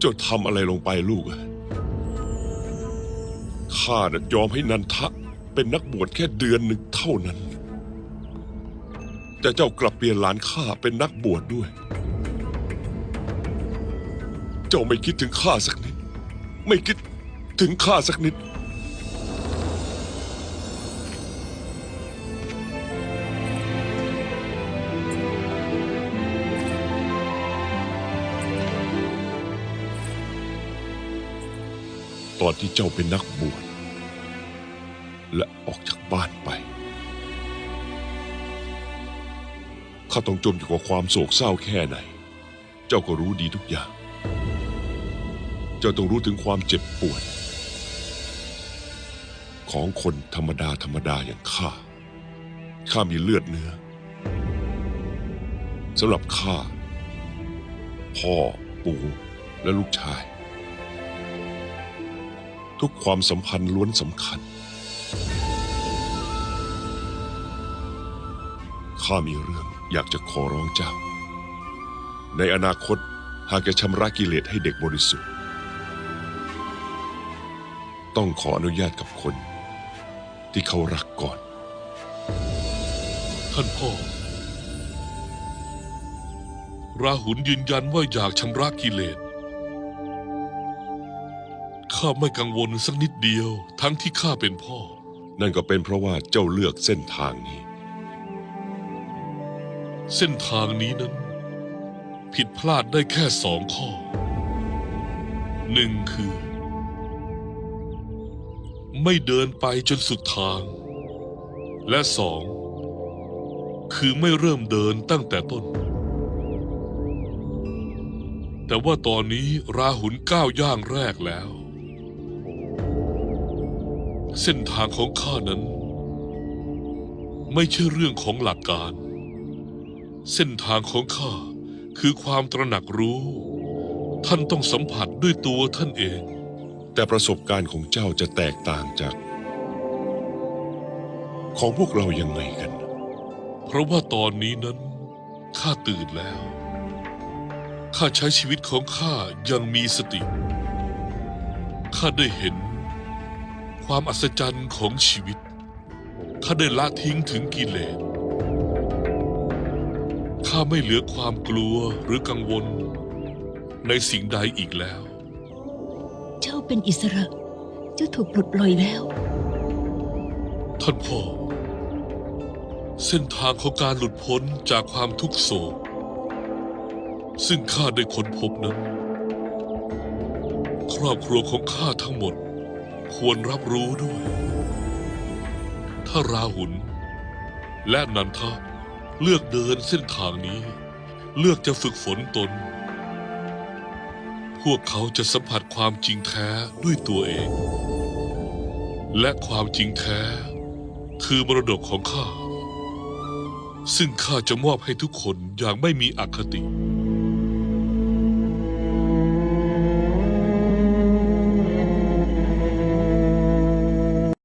เจ้าทำอะไรลงไปลูกข้าน่ะยอมให้นันทะเป็นนักบวชแค่เดือนหนึ่งเท่านั้น แต่เจ้ากลับเปลี่ยนหลานข้าเป็นนักบวชดด้วย เจ้าไม่คิดถึงข้าสักนิด ไม่คิดถึงข้าสักนิด ตอนที่เจ้าเป็นนักบวชและออกจากบ้านไป ข้าต้องจมอยู่กับความโศกเศร้าแค่ไหน เจ้าก็รู้ดีทุกอย่าง เจ้าต้องรู้ถึงความเจ็บปวด ของคนธรรมดาธรรมดาอย่างข้า ข้ามีเลือดเนื้อสำหรับข้า พ่อปู่และลูกชาย ทุกความสัมพันธ์ล้วนสำคัญ ข้ามีเรื่องอยากจะขอร้องเจ้า ในอนาคตหากจะชำระกิเลสให้เด็กบริสุทธิ์ ต้องขออนุญาตกับคน ที่เขารักก่อน ท่านพ่อ ราหุลยืนยันว่าอยากชำระกิเลส ข้าไม่กังวลสักนิดเดียว ทั้งที่ข้าเป็นพ่อ นั่นก็เป็นเพราะว่าเจ้าเลือกเส้นทางนี้ เส้นทางนี้นั้น ผิดพลาดได้แค่สองข้อหนึ่งคือ ไม่เดินไปจนสุดทาง และสอง คือไม่เริ่มเดินตั้งแต่ต้น แต่ว่าตอนนี้ราหุลก้าวย่างแรกแล้ว เส้นทางของข้านั้น ไม่ใช่เรื่องของหลักการ เส้นทางของข้าคือความตระหนักรู้ ท่านต้องสัมผัสด้วยตัวท่านเอง แต่ประสบการณ์ของเจ้าจะแตกต่างจาก ของพวกเรายังไงกัน เพราะว่าตอนนี้นั้นข้าตื่นแล้ว ข้าใช้ชีวิตของข้ายังมีสติ ข้าได้เห็น ความอัศจรรย์ของชีวิตข้าได้ละทิ้งถึงกิเลสข้าไม่เหลือความกลัวหรือกังวล ในสิ่งใดอีกแล้ว เจ้าเป็นอิสระ เจ้าถูกปลดปล่อยแล้ว ท่านพ่อ เส้นทางของการหลุดพ้นจากความทุกข์โศก ซึ่งข้าได้ค้นพบนั้น ครอบครัวของข้าทั้งหมด ควรรับรู้ด้วย ถ้าราหุลและนันทะเลือกเดินเส้นทางนี้ เลือกจะฝึกฝนตน พวกเขาจะสัมผัสความจริงแท้ด้วยตัวเอง และความจริงแท้ คือมรดกของข้า ซึ่งข้าจะมอบให้ทุกคนอย่างไม่มีอคติ